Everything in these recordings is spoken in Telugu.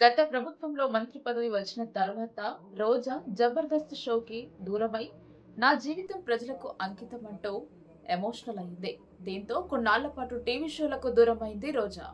గత ప్రభుత్వంలో మంత్రి పదవి వచ్చిన తర్వాత రోజా జబర్దస్త్ షోకి దూరమై నా జీవితం ప్రజలకు అంకితం అంటూ ఎమోషనల్ అయింది. దీంతో కొన్నాళ్ళ పాటు టీవీ షోలకు దూరమైంది రోజా.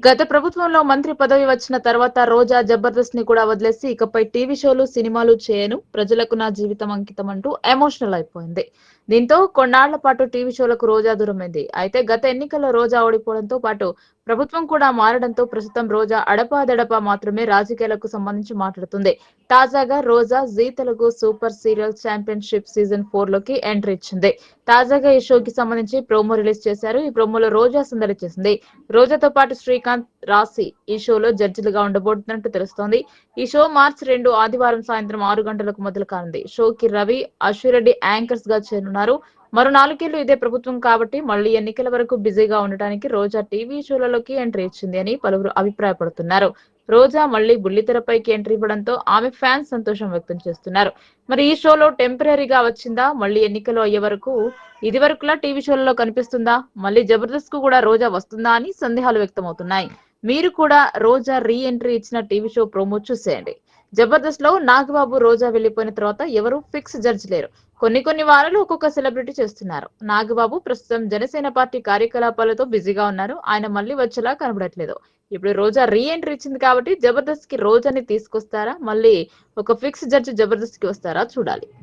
గత ప్రభుత్వంలో మంత్రి పదవి వచ్చిన తర్వాత రోజా జబర్దస్త్ని కూడా వదిలేసి ఇకపై టీవీ షోలు సినిమాలు చేయను. ప్రజలకు నా జీవితం అంకితం అంటూ ఎమోషనల్ అయిపోయింది. దీంతో కొన్నాళ్ళ పాటు టీవీ షోలకు రోజా దూరమైంది. అయితే గత ఎన్నికల్లో రోజా ఓడిపోవడంతో పాటు ప్రభుత్వం కూడా మారడంతో ప్రస్తుతం రోజా అడపాదడపా మాత్రమే రాజకీయాలకు సంబంధించి మాట్లాడుతుంది. తాజాగా Roja Zee Telugu super serial championship season ఫోర్లోకి entry ఇచ్చింది. తాజాగా ఈ షోకి సంబంధించి ప్రోమో రిలీజ్ చేశారు. ఈ ప్రోమోలో రోజా సందడి చేసింది. రోజాతో పాటు శ్రీకాంత్ రాసి ఈ షోలో జడ్జిలుగా ఉండబోతున్నట్టు తెలుస్తోంది. ఈ షో మార్చి రెండు ఆదివారం సాయంత్రం ఆరు గంటలకు మొదలు కానుంది. షోకి రవి అశ్విరెడ్డి యాంకర్స్గా చేరున్నారు మరో నాలుగేళ్ళు ఇదే ప్రభుత్వం కాబట్టి మళ్ళీ ఎన్నికల వరకు బిజీగా ఉండటానికి రోజా టీవీ షోలలోకి ఎంట్రీ ఇచ్చింది అని పలువురు అభిప్రాయపడుతున్నారు. రోజా మళ్ళీ బుల్లితెరపైకి ఎంట్రీ ఇవ్వడంతో ఆమె ఫ్యాన్స్ సంతోషం వ్యక్తం చేస్తున్నారు. మరి ఈ షోలో టెంపరీగా వచ్చిందా? మళ్ళీ ఎన్నికలు అయ్యే వరకు ఇది వరకులా టీవీ షోలలో కనిపిస్తుందా? మళ్ళీ జబర్దస్త్కు కూడా రోజా వస్తుందా అని సందేహాలు వ్యక్తమవుతున్నాయి. మీరు కూడా రోజా రీ ఎంట్రీ ఇచ్చిన టీవీ షో ప్రోమో చూసేయండి. జబర్దస్త్లో నాగబాబు రోజా వెళ్ళిపోయిన తర్వాత ఎవరు ఫిక్స్ జడ్జ్ లేరు. కొన్ని కొన్ని వారాలు ఒక్కొక్క సెలబ్రిటీ చేస్తున్నారు. నాగబాబు ప్రస్తుతం జనసేన పార్టీ కార్యకలాపాలతో బిజీగా ఉన్నారు. ఆయన మళ్ళీ వచ్చేలా కనబడట్లేదు. ఇప్పుడు రోజా రీ ఎంట్రీ ఇచ్చింది కాబట్టి జబర్దస్త్కి రోజాని తీసుకొస్తారా? మళ్ళీ ఒక ఫిక్స్ జడ్జ్ జబర్దస్త్కి వస్తారా? చూడాలి.